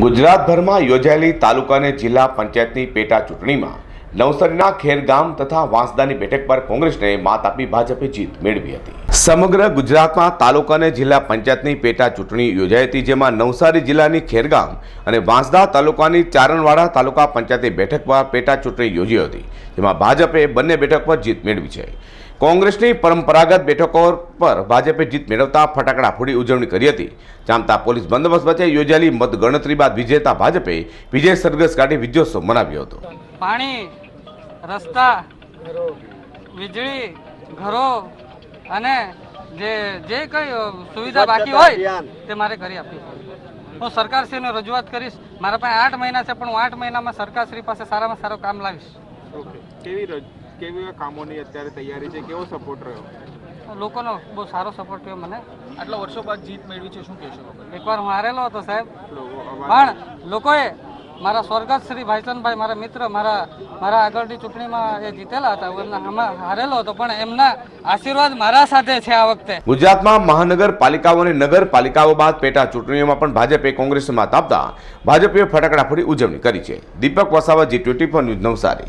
ગુજરાતભરમાં યોજાયેલી તાલુકા અને જિલ્લા પંચાયતની પેટા ચૂંટણીમાં નવસારીના ખેરગામ તથા વાંસદાની બેઠક પર કોંગ્રેસને માત આપી ભાજપે જીત મેળવી હતી. સમગ્ર ગુજરાતમાં તાલુકા અને જિલ્લા પંચાયતની પેટા ચૂંટણી યોજાઈ હતી, જેમાં નવસારી જિલ્લાની ખેરગામ અને વાંસદા તાલુકાની ચારણવાડા તાલુકા પંચાયતી બેઠક પર પેટા ચૂંટણી યોજી હતી, જેમાં ભાજપે બંને બેઠક પર જીત મેળવી છે. કોંગ્રેસની પરંપરાગત બેઠકો પર ભાજપે જીત મેળવતા ફટાકડા ફોડી ઉજવણી કરી હતી. જામતા પોલીસ બંદોબસ્ત વચ્ચે યોજાયેલી મતગણતરી બાદ વિજેતા ભાજપે વિજય સરઘસ કાઢી વિજયોત્સવ મનાવ્યો હતો. પાણી રસ્તા વીજળી ઘરો અને જે જે કંઈ સુવિધા બાકી હોય તે મારે કરી આપવી હું સરકારશ્રીને રજૂઆત કરીશ. મારા પાસે આઠ મહિના છે પણ હું આઠ મહિનામાં સરકારશ્રી પાસે સારામાં સારું કામ લાવીશ. ઓકે. કેવી રજ- કેવી કામોની અત્યારે તૈયારી છે? કેવો સપોર્ટ રહ્યો? લોકોનો બહુ સારો સપોર્ટ થયો મને. આટલા વર્ષો બાદ જીત મેળવી છે શું કહેશો એકવાર હું હારેલો હતો સાહેબ. પણ લોકોએ મારા સ્વર્ગસ્થ શ્રી ભાઈચંદભાઈ મારા મિત્ર મારા મારા આગળની ચૂંટણીમાં એ જીતેલા હતા. એમના હારેલો હતો પણ એમના આશીર્વાદ મારા સાથે છે આ વખતે. ગુજરાતમાં મહાનગરપાલિકાઓ અને નગરપાલિકાઓ બાદ પેટા ચૂંટણીઓમાં પણ ભાજપે કોંગ્રેસને માત આપતા ભાજપે ફટાકડા ફોડી ઉજવણી કરી છે. Deepak Vasava ji twenty news Navsari.